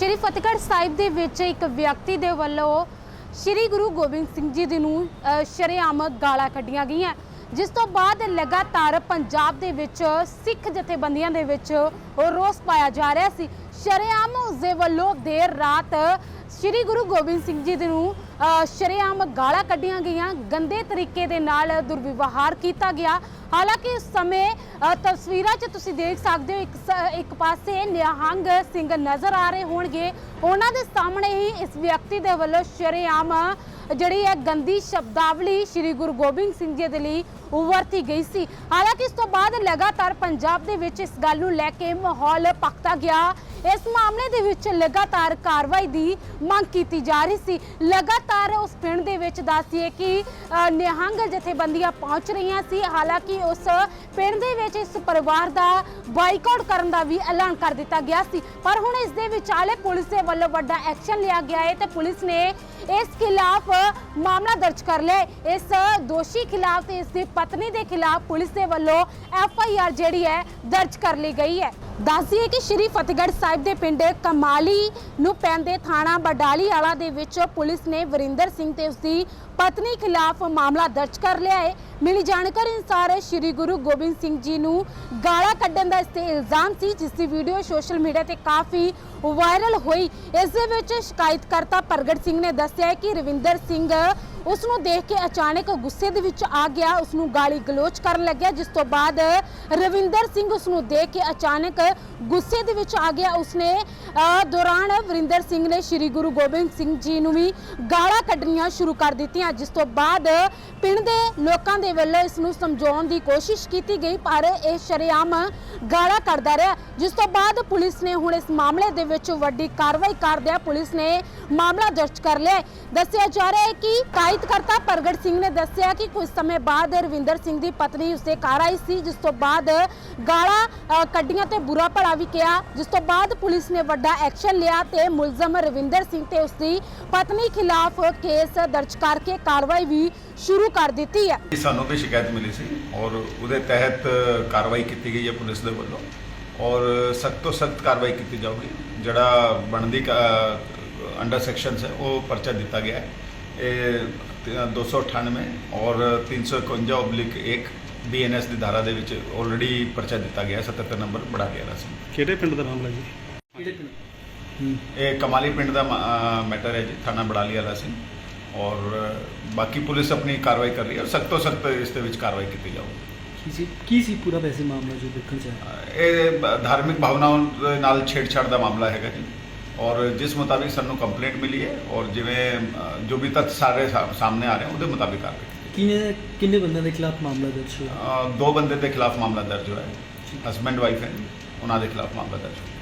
ਸ਼੍ਰੀ ਫਤਿਹਗੜ੍ਹ ਸਾਹਿਬ ਦੇ ਵਿੱਚ ਇੱਕ ਵਿਅਕਤੀ ਦੇ ਵੱਲੋਂ ਸ਼੍ਰੀ ਗੁਰੂ ਗੋਬਿੰਦ ਸਿੰਘ ਜੀ ਦੀ ਨੂੰ ਸ਼ਰੇਆਮ ਗਾਲਾਂ ਕੱਢੀਆਂ ਗਈਆਂ। ਜਿਸ ਤੋਂ ਬਾਅਦ ਲਗਾਤਾਰ ਪੰਜਾਬ ਦੇ ਵਿੱਚ ਸਿੱਖ ਜਥੇਬੰਦੀਆਂ ਦੇ ਵਿੱਚ ਉਹ ਰੋਸ ਪਾਇਆ ਜਾ ਰਿਹਾ ਸੀ। ਸ਼ਰੇਆਮ ਉਸ ਦੇ ਵੱਲੋਂ ਦੇਰ ਰਾਤ ਸ਼੍ਰੀ ਗੁਰੂ ਗੋਬਿੰਦ ਸਿੰਘ ਜੀ ਦੇ ਨੂੰ ਸ਼ਰੇਆਮ ਗਾਲਾਂ ਕੱਢੀਆਂ ਗਈਆਂ। ਗੰਦੇ ਤਰੀਕੇ ਦੇ ਨਾਲ ਦੁਰਵਿਵਹਾਰ ਕੀਤਾ ਗਿਆ। ਹਾਲਾਂਕਿ ਇਸ ਸਮੇਂ ਤਸਵੀਰਾਂ 'ਚ ਤੁਸੀਂ ਦੇਖ ਸਕਦੇ ਹੋ, ਇੱਕ ਸ- ਇੱਕ ਪਾਸੇ ਨਿਹੰਗ ਸਿੰਘ ਨਜ਼ਰ ਆ ਰਹੇ ਹੋਣਗੇ। ਉਹਨਾਂ ਦੇ ਸਾਹਮਣੇ ਹੀ ਇਸ ਵਿਅਕਤੀ ਦੇ ਵੱਲੋਂ ਸ਼ਰੇਆਮ ਜਿਹੜੀ ਹੈ ਗੰਦੀ ਸ਼ਬਦਾਵਲੀ ਸ੍ਰੀ ਗੁਰੂ ਗੋਬਿੰਦ ਸਿੰਘ ਜੀ ਦੇ ਲਈ ਵਰਤੀ ਗਈ ਸੀ। ਹਾਲਾਂਕਿ ਇਸ ਤੋਂ ਬਾਅਦ ਲਗਾਤਾਰ ਪੰਜਾਬ ਦੇ ਵਿੱਚ ਇਸ ਗੱਲ ਨੂੰ ਲੈ ਕੇ ਮਾਹੌਲ ਪੱਕਦਾ ਗਿਆ। ਇਸ ਮਾਮਲੇ ਦੇ ਵਿੱਚ ਲਗਾਤਾਰ ਕਾਰਵਾਈ ਦੀ ਮੰਗ ਕੀਤੀ ਜਾ ਰਹੀ ਸੀ। ਲਗਾਤਾਰ ਉਸ ਪਿੰਡ ਦੇ ਵਿੱਚ ਦੱਸੀਏ ਕਿ ਨਿਹੰਗ ਜਥੇਬੰਦੀਆਂ ਪਹੁੰਚ ਰਹੀਆਂ ਸੀ। ਹਾਲਾਂਕਿ ਉਸ ਪਿੰਡ ਦੇ ਵਿੱਚ ਇਸ ਪਰਿਵਾਰ ਦਾ ਬਾਈਕਾਟ ਕਰਨ ਦਾ ਵੀ ਐਲਾਨ ਕਰ ਦਿੱਤਾ ਗਿਆ ਸੀ। ਪਰ ਹੁਣ ਇਸ ਦੇ ਵਿਚਾਲੇ ਪੁਲਿਸ ਦੇ ਵੱਲੋਂ ਵੱਡਾ ਐਕਸ਼ਨ ਲਿਆ ਗਿਆ ਹੈ ਤੇ ਪੁਲਿਸ ਨੇ ਇਸ ਖਿਲਾਫ ਮਾਮਲਾ ਦਰਜ ਕਰ ਲਿਆ ਇਸ ਦੋਸ਼ੀ ਖਿਲਾਫ ਤੇ ਇਸ ਦੀ ਪਤਨੀ ਦੇ ਖਿਲਾਫ ਪੁਲਿਸ ਦੇ ਵੱਲੋਂ ਐਫ ਆਈ ਆਰ ਜਿਹੜੀ ਹੈ ਦਰਜ ਕਰ ਲਈ ਗਈ ਹੈ। ਦੱਸਦੀਏ ਕਿ ਸ਼੍ਰੀ ਫਤਿਹਗੜ੍ਹ ਸਾਹਿਬ ਦੇ ਪਿੰਡ ਕਮਾਲੀ ਨੂੰ ਪੈਂਦੇ ਥਾਣਾ ਬਡਾਲੀ ਵਾਲਾ ਦੇ ਵਿੱਚ ਪੁਲਿਸ ਨੇ ਵਰਿੰਦਰ ਸਿੰਘ ਤੇ ਉਸਦੀ ਪਤਨੀ ਖਿਲਾਫ ਮਾਮਲਾ ਦਰਜ ਕਰ ਲਿਆ ਹੈ। ਮਿਲੀ ਜਾਣਕਾਰੀ ਅਨੁਸਾਰ ਸ਼੍ਰੀ ਗੁਰੂ ਗੋਬਿੰਦ ਸਿੰਘ ਜੀ ਨੂੰ ਗਾਲਾਂ ਕੱਢਣ ਦਾ ਇਸ ਤੇ ਇਲਜ਼ਾਮ ਸੀ, ਜਿਸ ਦੀ ਵੀਡੀਓ ਸੋਸ਼ਲ ਮੀਡੀਆ ਤੇ ਕਾਫੀ ਵਾਇਰਲ ਹੋਈ। ਇਸ ਦੇ ਵਿੱਚ ਸ਼ਿਕਾਇਤਕਰਤਾ ਪ੍ਰਗਟ ਸਿੰਘ ਨੇ ਦੱਸਿਆ ਹੈ ਕਿ ਰਵਿੰਦਰ ਸਿੰਘ ਉਸ ਨੂੰ ਦੇਖ ਕੇ ਅਚਾਨਕ ਗੁੱਸੇ ਦੇ ਵਿੱਚ ਆ ਗਿਆ ਉਸ ਨੂੰ ਗਾਲੀ ਗਲੋਚ ਕਰਨ ਲੱਗਿਆ, ਜਿਸ ਤੋਂ ਬਾਅਦ ਰਵਿੰਦਰ ਸਿੰਘ ਉਸ ਨੂੰ ਦੇਖ ਕੇ ਅਚਾਨਕ ਗੁੱਸੇ ਦੇ ਵਿੱਚ ਆ ਗਿਆ। ਉਸਨੇ ਦੌਰਾਨ ਵਰਿੰਦਰ ਸਿੰਘ ਨੇ ਸ੍ਰੀ ਗੁਰੂ ਗੋਬਿੰਦ ਸਿੰਘ ਜੀ ਨੂੰ ਵੀ ਗਾਲਾਂ ਕੱਢਣੀਆਂ ਸ਼ੁਰੂ ਕਰ ਦਿੱਤੀਆਂ। ਜਿਸ ਤੋਂ ਬਾਅਦ ਪਿੰਡ ਦੇ ਲੋਕਾਂ ਦੇ ਵੱਲੋਂ ਇਸ ਨੂੰ ਸਮਝਾਉਣ ਦੀ ਕੋਸ਼ਿਸ਼ ਕੀਤੀ ਗਈ, ਪਰ ਇਹ ਸ਼ਰੇਆਮ ਗਾਲਾਂ ਕੱਢਦਾ ਰਿਹਾ। ਜਿਸ ਤੋਂ ਬਾਅਦ ਪੁਲਿਸ ਨੇ ਹੁਣ ਇਸ ਮਾਮਲੇ ਦੇ ਵਿੱਚ ਵੱਡੀ ਕਾਰਵਾਈ ਕਰਦਿਆਂ ਪੁਲਿਸ ਨੇ ਮਾਮਲਾ ਦਰਜ ਕਰ ਲਿਆ। ਦੱਸਿਆ ਜਾ ਰਿਹਾ ਹੈ ਕਿ ਕਾਇਦਕਰਤਾ ਪ੍ਰਗਟ ਸਿੰਘ ਨੇ ਦੱਸਿਆ ਕਿ ਕੁਝ ਸਮੇਂ ਬਾਅਦ ਰਵਿੰਦਰ ਸਿੰਘ ਦੀ ਪਤਨੀ ਉਸਦੇ ਘਰ ਆਈ ਸੀ, ਜਿਸ ਤੋਂ ਬਾਅਦ ਗਾਲਾਂ ਕੱਢੀਆਂ ਤੇ ਬੁਰਾ ਭਲਾ ਵੀ ਕਿਹਾ। ਜਿਸ ਤੋਂ ਬਾਅਦ ਪੁਲਿਸ ਨੇ ਵੱਡਾ ਐਕਸ਼ਨ ਲਿਆ ਤੇ ਮੁਲਜ਼ਮ ਰਵਿੰਦਰ ਸਿੰਘ ਤੇ ਉਸਦੀ ਪਤਨੀ ਖਿਲਾਫ ਕੇਸ ਦਰਜ ਕਰਕੇ ਕਾਰਵਾਈ ਵੀ ਸ਼ੁਰੂ ਕਰ ਦਿੱਤੀ ਹੈ। ਸਾਨੂੰ ਵੀ ਸ਼ਿਕਾਇਤ ਮਿਲੀ ਸੀ ਔਰ ਉਹਦੇ ਤਹਿਤ ਕਾਰਵਾਈ ਕੀਤੀ ਗਈ ਹੈ ਪੁਲਿਸ ਦੇ ਵੱਲੋਂ ਔਰ ਸਖਤ ਤੋਂ ਸਖਤ ਕਾਰਵਾਈ ਕੀਤੀ ਜਾਊਗੀ। ਜਿਹੜਾ ਬਣਦੀ ਅੰਡਰ ਸੈਕਸ਼ਨਸ ਹੈ, ਉਹ ਪਰਚਾ ਦਿੱਤਾ ਗਿਆ ਹੈ। 298 ਔਰ 351 ਓਬਲਿਕ 1 ਬੀਐਨਐਸ ਦੀ ਧਾਰਾ ਦੇ ਵਿੱਚ ਆਲਰੇਡੀ ਪਰਚਾ ਦਿੱਤਾ ਗਿਆ ਹੈ 77 ਨੰਬਰ ਬੜਾ ਗਿਆ ਸੀ ਕਿਹੜੇ ਪਿੰਡ ਦਾ ਮਾਮਲਾ ਜੀ? ਇਹ ਕਮਾਲੀ ਪਿੰਡ ਦਾ ਮੈਟਰ ਹੈ ਜੀ ਥਾਣਾ ਬੜਾਲੀ ਵਾਲਾ ਸਿੰਘ ਔਰ ਬਾਕੀ ਪੁਲਿਸ ਆਪਣੀ ਕਾਰਵਾਈ ਕਰ ਰਹੀ ਹੈ ਔਰ ਸਖਤ ਤੋਂ ਸਖਤ ਇਸ ਦੇ ਵਿੱਚ ਕਾਰਵਾਈ ਕੀਤੀ ਜਾਊਗੀ ਕੀ ਸੀ? ਕੀ ਸੀ ਪੂਰਾ ਵੈਸੇ ਮਾਮਲਾ ਜੋ ਦੇਖਣ ਚ ਇਹ ਧਾਰਮਿਕ ਭਾਵਨਾਵਾਂ ਨਾਲ ਛੇੜਛਾੜ ਦਾ ਮਾਮਲਾ ਹੈਗਾ ਜੀ। ਔਰ ਜਿਸ ਮੁਤਾਬਿਕ ਸਾਨੂੰ ਕੰਪਲੇਂਟ ਮਿਲੀ ਹੈ ਔਰ ਜਿਵੇਂ ਜੋ ਵੀ ਤੱਥ ਸਾਰੇ ਸਾਹਮਣੇ ਆ ਰਹੇ ਉਹਦੇ ਮੁਤਾਬਿਕ ਕਾਰਵਾਈ ਕਿੰਨੇ ਕਿੰਨੇ ਬੰਦਿਆਂ ਦੇ ਖਿਲਾਫ ਮਾਮਲਾ ਦਰਜ ਹੋਇਆ? ਦੋ ਬੰਦੇ ਦੇ ਖਿਲਾਫ ਮਾਮਲਾ ਦਰਜ ਹੋਇਆ ਹੈ। ਹਸਬੈਂਡ ਵਾਈਫ ਹੈ ਉਹਨਾਂ ਦੇ ਖਿਲਾਫ ਮਾਮਲਾ ਦਰਜ ਹੋਇਆ।